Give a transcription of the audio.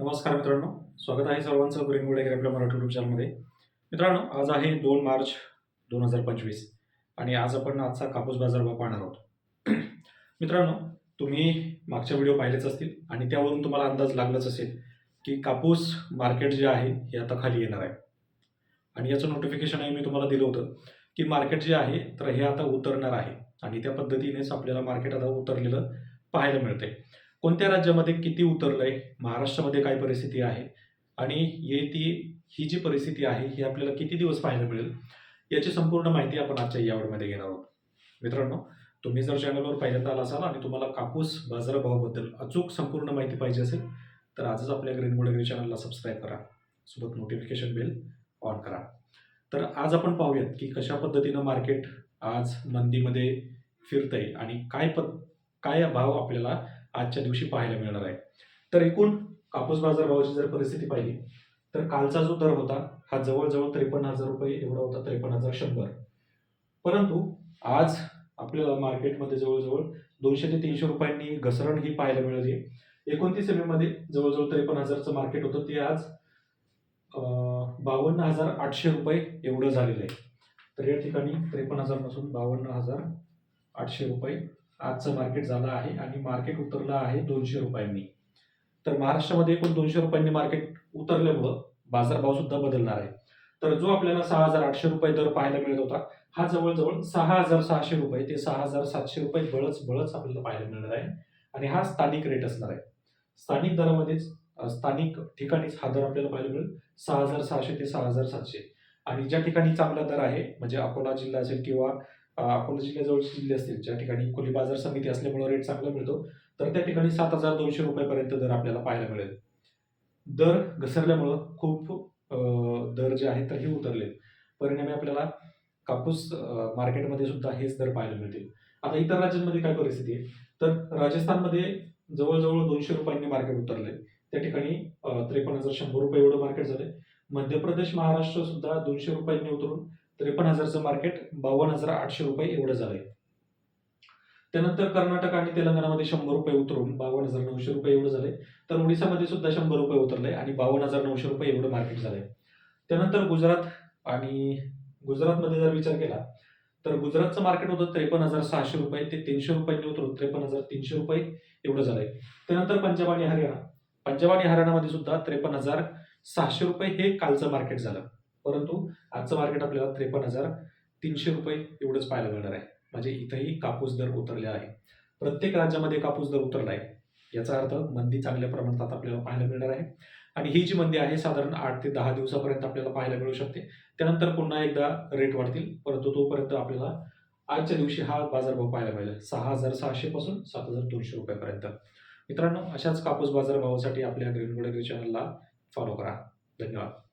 नमस्कार मित्रांनो स्वागत आहे सर्वांचं ग्रीन ॲग्री आपल्या मराठी युट्यूब चॅनलमध्ये मित्रांनो आज आहे दोन मार्च दोन हजार पंचवीस आणि आज आपण आजचा कापूस बाजारभाव पाहणार आहोत. मित्रांनो तुम्ही मागच्या व्हिडिओ पाहिलेच असतील आणि त्यावरून तुम्हाला अंदाज लागलाच असेल की कापूस मार्केट जे आहे हे आता खाली येणार आहे. आणि याचं नोटिफिकेशन मी तुम्हाला दिलं होतं की मार्केट जे आहे तर हे आता उतरणार आहे आणि त्या पद्धतीनेच आपल्याला मार्केट आता उतरलेलं पाहायला मिळतंय. कोणत्या राज्यामध्ये किती उतरलंय महाराष्ट्रामध्ये काय परिस्थिती आहे आणि ये ती ही जी परिस्थिती आहे ही आपल्याला किती दिवस पाहायला मिळेल याची संपूर्ण माहिती आपण आजच्या या आवडमध्ये घेणार आहोत. मित्रांनो तुम्ही जर चॅनलवर पहिल्यांदा आला असाल आणि तुम्हाला कापूस बाजारभावाबद्दल अचूक संपूर्ण माहिती पाहिजे असेल तर आजच आपल्या ग्रीन वडगरी चॅनलला सबस्क्राईब करा. सोबत नोटिफिकेशन बेल ऑन करा. तर आज आपण पाहूयात की कशा पद्धतीनं मार्केट आज मंदीमध्ये फिरतंय आणि काय पद काय भाव आपल्याला आजच्या दिवशी पाहायला मिळणार आहे. तर एकूण कापूस बाजारभावाची जर परिस्थिती पाहिली तर कालचा जो दर होता हा जवळजवळ त्रेपन्न हजार रुपये एवढा होता त्रेपन्न हजार शंभर. परंतु आज आपल्याला मार्केटमध्ये जवळजवळ दोनशे ते तीनशे रुपयांनी घसरण ही पाहायला मिळाली एकोणतीस एममध्ये जवळजवळ त्रेपन्न हजारचं मार्केट होतं ते आज बावन्न हजार आठशे रुपये एवढं झालेलं आहे. तर या ठिकाणी त्रेपन्न हजार नसून बावन्न हजार आठशे रुपये आजचं मार्केट झालं आहे आणि मार्केट उतरलं आहे दोनशे रुपयांनी. तर महाराष्ट्रामध्ये एकूण दोनशे रुपयांनी मार्केट उतरल्यामुळं बाजारभाव सुद्धा बदलणार आहे. तर जो आपल्याला सहा हजार आठशे रुपये दर पाहायला मिळत होता हा जवळजवळ सहा हजार सहाशे रुपये ते सहा हजार सातशे रुपये बळच बळच आपल्याला पाहायला मिळणार आहे. आणि हा स्थानिक रेट असणार आहे. स्थानिक दरामध्येच स्थानिक ठिकाणीच हा दर आपल्याला पाहायला मिळेल सहा हजार सहाशे ते सहा हजार सातशे. आणि ज्या ठिकाणी चांगला दर आहे म्हणजे अकोला जिल्हा असेल किंवा अकोला जिल्ह्याजवळचे जिल्हे असतील ज्या ठिकाणी खुली बाजार समिती असल्यामुळे रेट चांगला मिळतो तर त्या ठिकाणी सात हजार दोनशे रुपयापर्यंत दर आपल्याला पाहायला मिळेल. दर घसरल्यामुळं खूप दर जे आहेत तर हे उतरले. परिणामी आपल्याला कापूस मार्केटमध्ये सुद्धा हेच दर पाहायला मिळतील. आता इतर राज्यांमध्ये काय परिस्थिती आहे? तर राजस्थानमध्ये जवळजवळ दोनशे रुपयांनी मार्केट उतरले त्या ठिकाणी त्रेपन्न हजार शंभर रुपये एवढं मार्केट झाले मध्य प्रदेश महाराष्ट्र सुद्धा दोनशे रुपयांनी उतरून त्रेपन्न हजारचं मार्केट बावन्न हजार आठशे रुपये एवढं झालंय. त्यानंतर कर्नाटक आणि तेलंगणामध्ये शंभर रुपये उतरून बावन्न हजार नऊशे रुपये एवढं झाले तर ओडिसामध्ये सुद्धा शंभर रुपये उतरले आणि बावन्न हजार नऊशे रुपये एवढं मार्केट झालंय. त्यानंतर गुजरात आणि गुजरातमध्ये जर विचार केला तर गुजरातचं मार्केट होतं त्रेपन्न हजार सहाशे रुपये ते तीनशे रुपयांनी उतरून त्रेपन्न हजार तीनशे रुपये एवढं झालंय. त्यानंतर पंजाब आणि हरियाणा. पंजाब आणि हरियाणामध्ये सुद्धा त्रेपन्न हजार सहाशे रुपये हे कालचं मार्केट झालं. परंतु आजचं मार्केट आपल्याला त्रेपन्न हजार तीनशे रुपये एवढंच पाहायला मिळणार आहे. म्हणजे इथंही कापूस दर उतरले आहे. प्रत्येक राज्यामध्ये कापूस दर उतरला आहे याचा अर्थ मंदी चांगल्या प्रमाणात आपल्याला पाहायला मिळणार आहे. आणि ही जी मंदी आहे साधारण आठ ते दहा दिवसापर्यंत आपल्याला पाहायला मिळू शकते. त्यानंतर पुन्हा एकदा रेट वाढतील. परंतु तोपर्यंत आपल्याला आजच्या दिवशी हा बाजारभाव पाहायला मिळेल. सहा हजार सहाशे पासून सात हजार दोनशे रुपयापर्यंत. मित्रांनो अशाच कापूस बाजारभावासाठी आपल्या ग्रीन गोडेग्री चॅनलला फॉलो करा. धन्यवाद.